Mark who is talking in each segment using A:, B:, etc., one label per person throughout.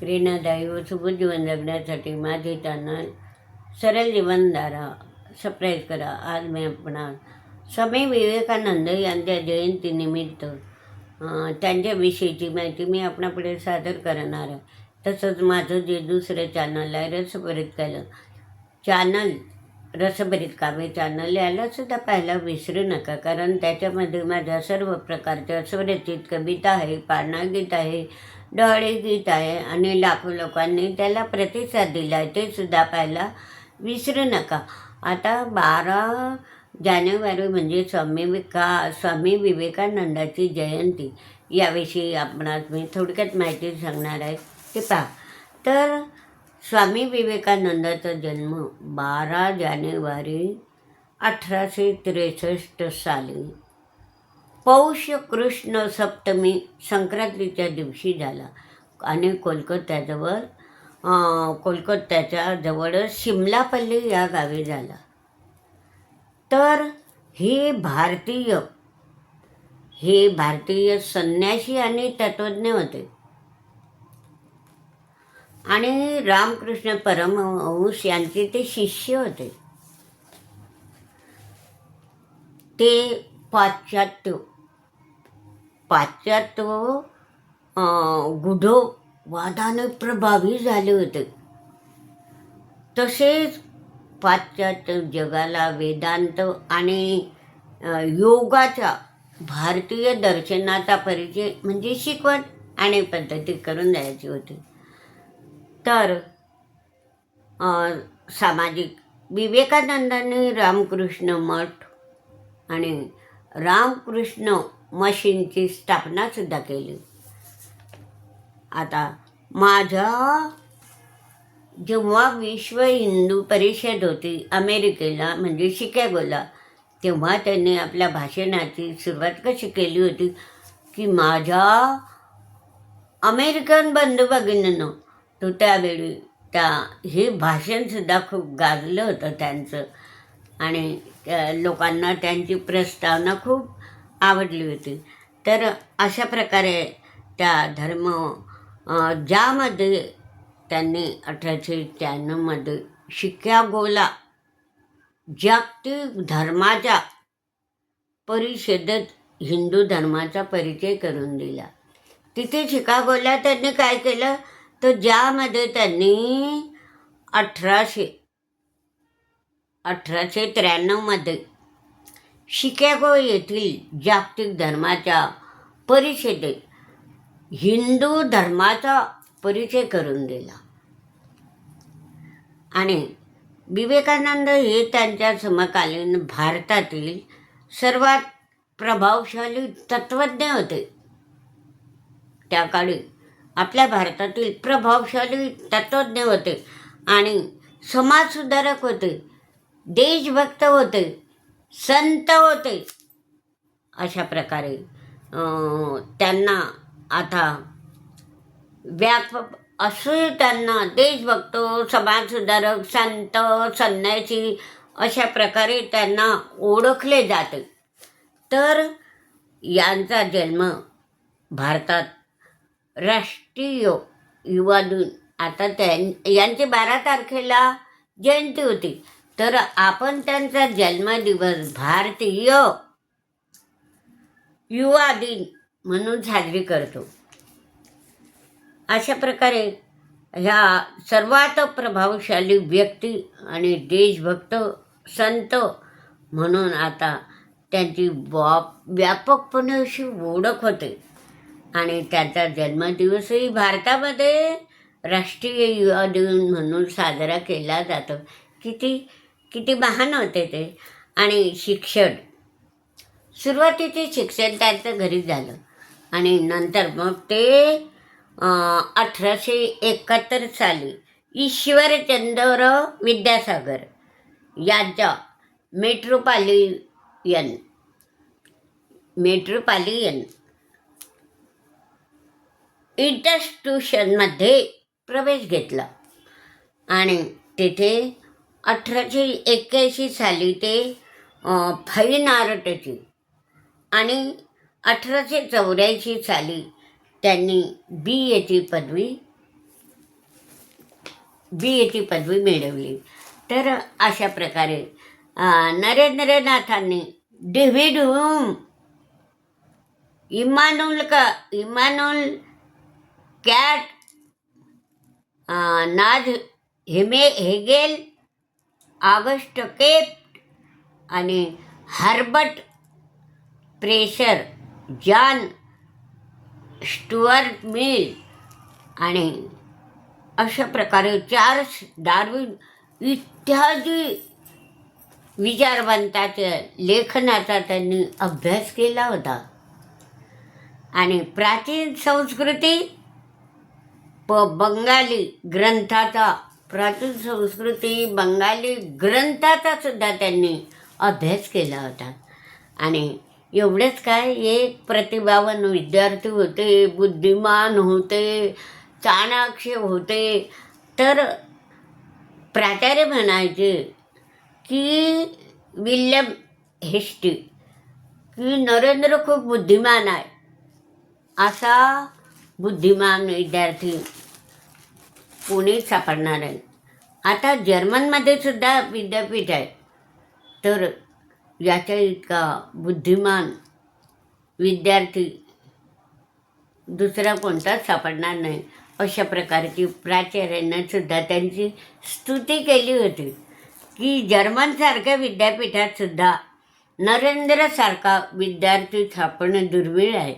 A: प्रेरणादायी व सुबोध जीवन जगण्यासाठी माझे चॅनल सरळ जीवनधारा सप्राईज करा आज मी आपणा स्वामी विवेकानंद यांच्या जयंतीनिमित्त त्यांच्याविषयीची माहिती मी आपणापुढे सादर करणार आहे. तसंच माझं जे दुसरं चॅनल आहे रसभरीत केलं. चॅनल रसभरीत काव्य चॅनल याला सुद्धा पाहायला विसरू नका. कारण त्याच्यामध्ये माझ्या सर्व प्रकारच्या स्वरचित कविता आहे पाळणा गीत आहे डोळे गीत आहे आणि लाखो लोकांनी त्याला प्रतिसाद दिला आहे ते सुद्धा पाहायला विसरू नका. आता बारा जानेवारी म्हणजे स्वामी विका स्वामी विवेकानंदाची जयंती. याविषयी आपणास मी थोडक्यात माहिती सांगणार आहे. ते पहा. तर स्वामी विवेकानंदाचा जन्म बारा जानेवारी अठराशे त्रेसष्ट साली. पौष कृष्ण सप्तमी संक्रांतीच्या दिवशी झाला. आणि कोलकात्याजवळ कोलकात्याच्या जवळच शिमलापल्ली या गावी झाला. तर हे भारतीय हे भारतीय संन्यासी आणि तत्वज्ञ होते. आणि रामकृष्ण परमहंस यांचे ते शिष्य होते. ते पाश्चात्य पाश्चात्य गुढो गुढवादाने प्रभावी झाले होते. तसेच पाश्चात्य जगाला वेदांत आणि योगाचा योगाच्या भारतीय दर्शनाचा परिचय म्हणजे शिकवण आणि पद्धती करून द्यायची होती. तर सामाजिक विवेकानंदांनी रामकृष्ण मठ आणि रामकृष्ण मशीनची स्थापनासुद्धा केली. आता माझ्या जेव्हा विश्व हिंदू परिषद होती अमेरिकेला म्हणजे शिकागोला तेव्हा त्यांनी आपल्या भाषणाची सुरुवात कशी केली होती? की माझ्या अमेरिकन बंधू भगिनीनं तो त्यावेळी त्या हे भाषणसुद्धा खूप गाजलं होतं त्यांचं. आणि त्या लोकांना त्यांची प्रस्तावना खूप आवडली होती. तर अशा प्रकारे त्या धर्म ज्यामध्ये त्यांनी अठराशे त्र्याण्णवमध्ये शिकागोला जागतिक धर्माच्या परिषदेत हिंदू धर्माचा परिचय करून दिला. तिथे शिकागोला त्यांनी काय केलं? तर ज्यामध्ये त्यांनी अठराशे अठराशे त्र्याण्णवमध्ये शिकागो येथील जागतिक धर्माच्या परिषदेत हिंदू धर्माचा परिचय करून दिला. आणि विवेकानंद हे त्यांच्या समकालीन भारतातील सर्वात प्रभावशाली तत्त्वज्ञ होते. त्या काळी आपल्या भारतातील प्रभावशाली तत्त्वज्ञ होते आणि समाजसुधारक होते देशभक्त होते. संत होते. अशा प्रकारे त्यांना आता व्याप असे त्यांना देशभक्त समाजसुधारक संत संन्यासी अशा प्रकारे त्यांना ओळखले जाते. तर यांचा जन्म भारतात राष्ट्रीय युवा दिन आता त्यां यांची बारा तारखेला जयंती होती. तर आपण त्यांचा जन्मदिवस भारतीय युवा दिन म्हणून साजरी करतो. अशा प्रकारे ह्या सर्वात प्रभावशाली व्यक्ती आणि देशभक्त संत म्हणून आता त्यांची व्याप व्यापकपणे अशी ओळख होते. आणि त्याचा जन्मदिवसही भारतामध्ये राष्ट्रीय युवा दिन म्हणून साजरा केला जातो. किती किती महान होते ते. आणि शिक्षण. सुरुवातीचे शिक्षण त्यांचं घरी झालं. आणि नंतर मग ते अठराशे एकाहत्तर साली ईश्वरचंद्र विद्यासागर यांच्या मेट्रोपालियन मेट्रोपालियन इंटस्ट्युशनमध्ये प्रवेश घेतला. आणि तिथे अठराशे एक्क्याऐंशी साली ते फाईन आर्टची आणि अठराशे चौऱ्याऐंशी साली त्यांनी बी एची पदवी बी एची पदवी मिळवली. तर अशा प्रकारे नरेंद्रनाथांनी डेव्हिड हुम इमानुल का इमानुल कॅट अं, नाज हेमे हेगेल ऑगस्ट केप आणि हर्बर्ट प्रेशर जॉन स्टुअर्ट मिल आणि अशा प्रकारे चार्ल्स डार्विन इत्यादी विचारवंताच्या लेखनाचा त्यांनी अभ्यास केला होता. आणि प्राचीन संस्कृती प बंगाली ग्रंथाचा प्राचीन संस्कृती बंगाली ग्रंथाचा सुद्धा त्यांनी अभ्यास केला होता. आणि एवढेच काय एक प्रतिभावान विद्यार्थी होते बुद्धिमान होते चाणाक्ष होते. तर प्राचार्य म्हणायचे की विल्यम हेस्टी की नरेंद्र खूप बुद्धिमान आहे. असा बुद्धिमान विद्यार्थी पुणेच सापडणार आहे. आता जर्मनमध्ये सुद्धा विद्यापीठ आहे. तर याच्या इतका बुद्धिमान विद्यार्थी दुसरा कोणताच सापडणार नाही. अशा प्रकारची प्राचार्यांनासुद्धा त्यांची स्तुती केली होती. की जर्मनसारख्या विद्यापीठातसुद्धा नरेंद्रसारखा विद्यार्थी सापडणं दुर्मिळ आहे.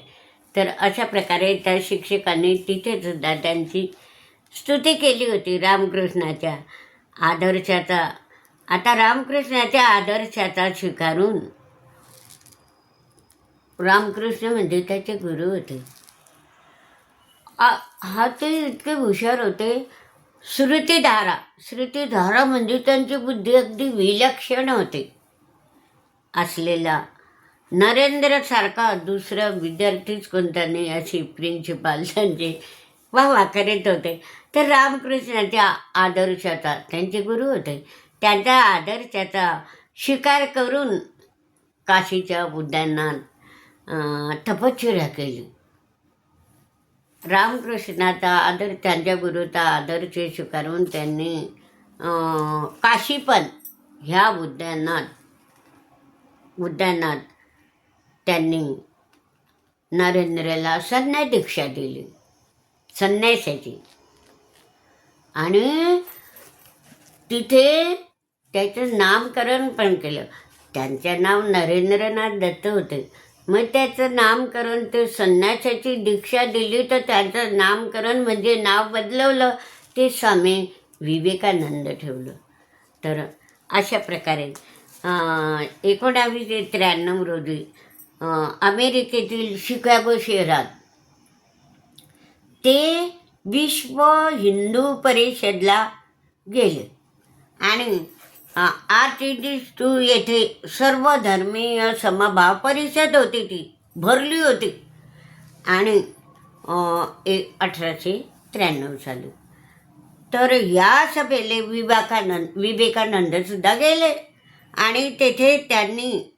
A: तर अशा प्रकारे त्या शिक्षकांनी तिथेसुद्धा त्यांची स्तुती केली होती रामकृष्णाच्या आदर्शाचा. आता रामकृष्णाच्या आदर्शाचा स्वीकारून रामकृष्ण म्हणजे त्याचे गुरु होते. हा ते इतके हुशार होते. श्रुतीधारा श्रुतीधारा म्हणजे त्यांची बुद्धी अगदी विलक्षण होती. असलेला नरेंद्रसारखा दुसरा विद्यार्थीच कोणता नाही अशी प्रिन्सिपाल त्यांचे वा करीत होते तर रामकृष्णाच्या आदर्शाचा त्यांचे गुरु होते. त्यांच्या आदर्शाचा शिकार करून काशीच्या बुद्धांना तपश्चर्या केली. रामकृष्णाचा आदर त्यांच्या गुरुचा आदर्श स्वीकारून त्यांनी काशीपण ह्या बुद्धांना बुद्धांना त्यांनी नरेंद्रला संन्याय दीक्षा दिली. संन्यासाची आणि तिथे त्याचं नामकरण पण केलं. त्यांचं नाव नरेंद्रनाथ दत्त होते. मग त्याचं नामकरण ते संन्यासाची दीक्षा दिली तर त्याचं नामकरण म्हणजे नाव बदलवलं. ते स्वामी विवेकानंद ठेवलं. तर अशा प्रकारे एकोणावीसशे त्र्याण्णव रोजी अमेरिकेतील शिकागो शहरात ते विश्व हिंदू परिषदला गेले. आणि आर टू येथे सर्व धर्मीय समभाव परिषद होती ती भरली होती. आणि एक अठराशे त्र्याण्णव साली. तर या सभेले विवेकानंद विवेकानंदसुद्धा गेले. आणि तेथे त्यांनी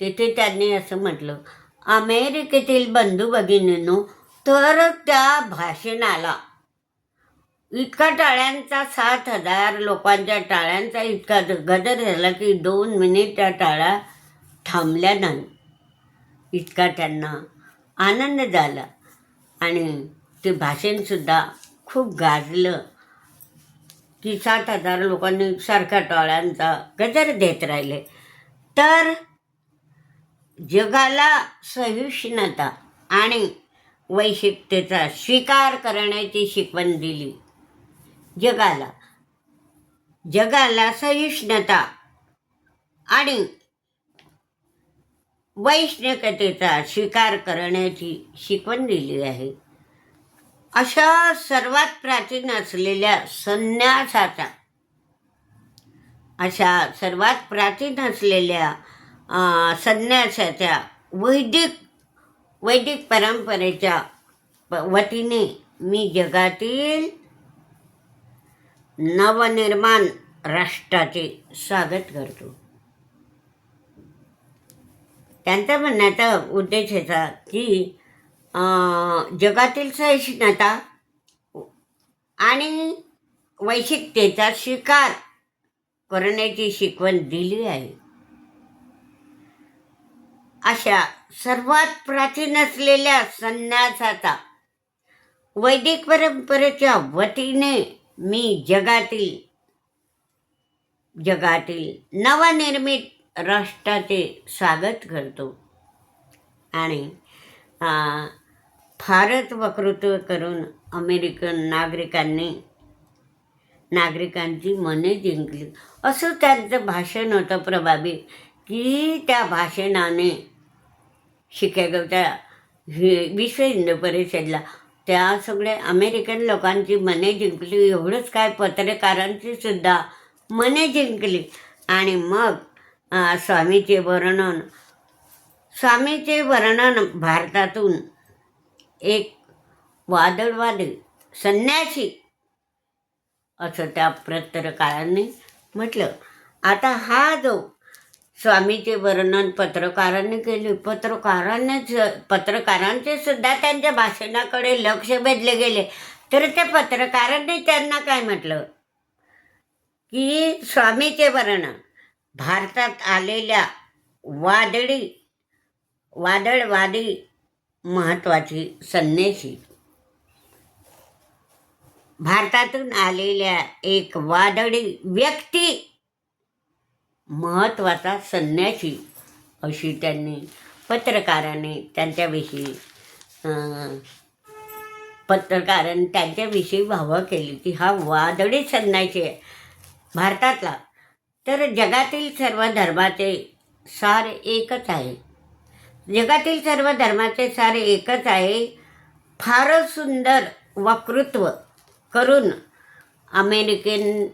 A: तेथे त्यांनी असं म्हटलं अमेरिकेतील बंधू भगिनींनो तर त्या भाषणाला. इतका टाळ्यांचा सात हजार लोकांच्या टाळ्यांचा इतका गदर झाला की दोन मिनिट त्या टाळ्या थांबल्या नाही. इतका त्यांना आनंद झाला. आणि ते भाषणसुद्धा खूप गाजलं. की सात हजार लोकांनी सारख्या टाळ्यांचा गजर देत राहिले. तर जगाला सहिष्णुता आणि वैशिकतेचा स्वीकार करण्याची शिकवण दिली. जगाला जगाला सहिष्णुता आणि वैष्णकतेचा स्वीकार करण्याची शिकवण दिली आहे. अशा सर्वात प्राचीन असलेल्या संन्यासाचा अशा सर्वात प्राचीन असलेल्या संन्यासाच्या वैदिक वैदिक परंपरेच्या प- वतीने मी जगातील नवनिर्माण राष्ट्राचे स्वागत करतो. त्यांचा म्हणण्याचा उद्देश याचा की जगातील सहिष्णुता आणि वैशिकतेचा स्वीकार करण्याची शिकवण दिली आहे. अशा सर्वात प्राचीन असलेल्या संन्यासाचा वैदिक परंपरेच्या वतीने मी जगातील जगातील नवनिर्मित राष्ट्राचे स्वागत करतो. आणि फारच वक्तृत्व करून अमेरिकन नागरिकांनी नागरिकांची मने जिंकली. असं त्यांचं भाषण होतं प्रभावी की त्या भाषणाने शिकागोच्या विश्व हिंदू परिषदला. त्या सगळ्या अमेरिकन लोकांची मने जिंकली. एवढंच काय पत्रकारांची सुद्धा मने जिंकली. आणि मग स्वामीचे वर्णन. स्वामीचे वर्णन भारतातून एक वादळवादी संन्यासी असं त्या पत्रकारांनी म्हटलं. आता हा जो स्वामीचे वर्णन पत्रकारांनी केले. पत्रकारांनीच पत्रकारांचे सुद्धा त्यांच्या भाषणाकडे लक्ष वेधले गेले. तर त्या पत्रकारांनी त्यांना काय म्हटलं? की स्वामीचे वर्णन. भारतात आलेल्या वादळी वादळवादी महत्त्वाची संन्यासी. भारतातून आलेल्या एक वादळी व्यक्ती महत्त्वाचा संन्याशी अशी त्यांनी पत्रकाराने त्यांच्याविषयी अं, त्यांच्याविषयी भावा केली की हा वादळी संन्याशी आहे भारतातला. तर जगातील सर्व धर्माचे सार एकच आहे. जगातील सर्व धर्माचे सार एकच आहे. फारच सुंदर वक्तृत्व करून अमेरिकन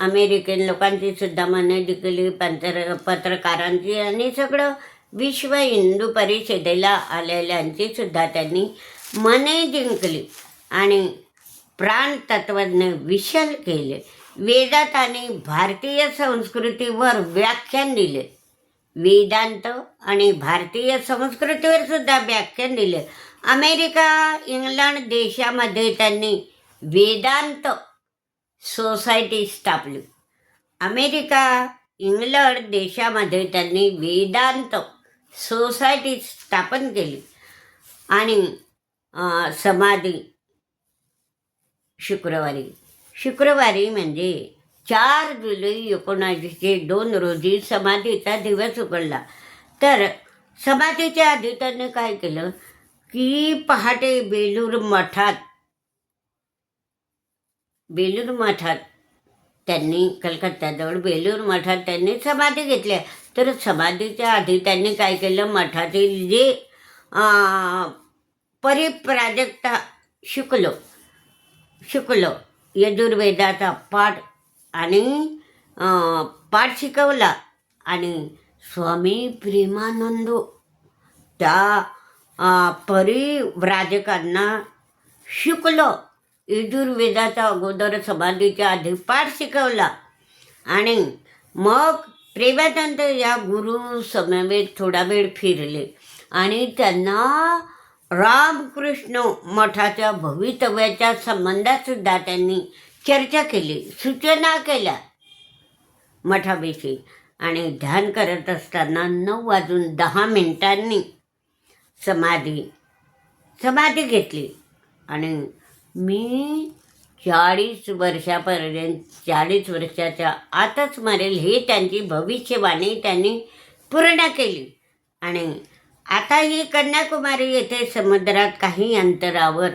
A: अमेरिकन लोकांची सुद्धा मने जिंकली पत्र पत्रकारांची आणि सगळं विश्व हिंदू परिषदेला आलेल्यांची सुद्धा त्यांनी मने जिंकली आणि प्राणतत्वज्ञ विशल केले. वेदात आणि भारतीय संस्कृतीवर व्याख्यान दिले. वेदांत आणि भारतीय संस्कृतीवर सुद्धा व्याख्यान दिले. अमेरिका इंग्लंड देशामध्ये त्यांनी वेदांत सोसायटी स्थापली अमेरिका इंग्लंड देशामध्ये त्यांनी वेदांत सोसायटी स्थापन केली आणि समाधी शुक्रवारी. शुक्रवारी म्हणजे चार जुलै एकोणावीसशे दोन रोजी समाधीचा दिवस उघडला. तर समाधीच्या आधी त्यांनी काय केलं की पहाटे बेलूर मठात बेलूर मठात त्यांनी कलकत्त्याजवळ बेलूर मठात त्यांनी समाधी घेतल्या तर समाधीच्या आधी त्यांनी काय केलं? मठातील जे परिप्राजक्ता परिप्राजकता शिकलो शिकलो यजुर्वेदाचा पाठ आणि पाठ शिकवला. आणि स्वामी प्रेमानंद त्या परिव्राजकांना शिकलो यजुर्वेदाचा अगोदर समाधीच्या आधी पाठ शिकवला. आणि मग प्रेमानंद या गुरु समवेत थोडा वेळ फिरले. आणि त्यांना रामकृष्ण मठाच्या भवितव्याच्या संबंधातसुद्धा त्यांनी चर्चा केली सूचना केल्या मठाविषयी. आणि ध्यान करत असताना नऊ वाजून दहा मिनिटांनी समाधी समाधी घेतली. आणि मी चाळीस वर्षापर्यंत चाळीस वर्षाच्या आतच मरेल हे त्यांची भविष्यवाणी त्यांनी पूर्ण केली. आणि आता ही कन्याकुमारी येथे समुद्रात काही अंतरावर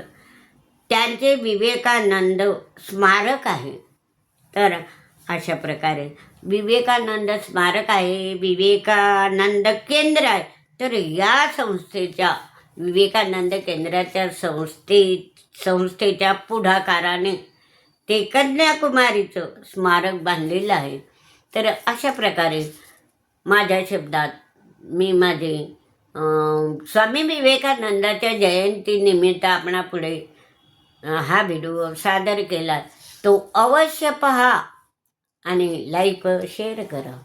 A: त्यांचे विवेकानंद स्मारक आहे. तर अशा प्रकारे विवेकानंद स्मारक आहे विवेकानंद केंद्र आहे. तर या संस्थेच्या विवेकानंद केंद्राच्या संस्थेत संस्थेच्या पुढाकाराने ते कन्याकुमारीचं स्मारक बांधलेलं आहे. तर अशा प्रकारे माझ्या शब्दात मी माझे स्वामी विवेकानंदाच्या जयंतीनिमित्त आपणापुढे हा व्हिडिओ सादर केला. तो अवश्य पहा आणि लाईक शेअर करा.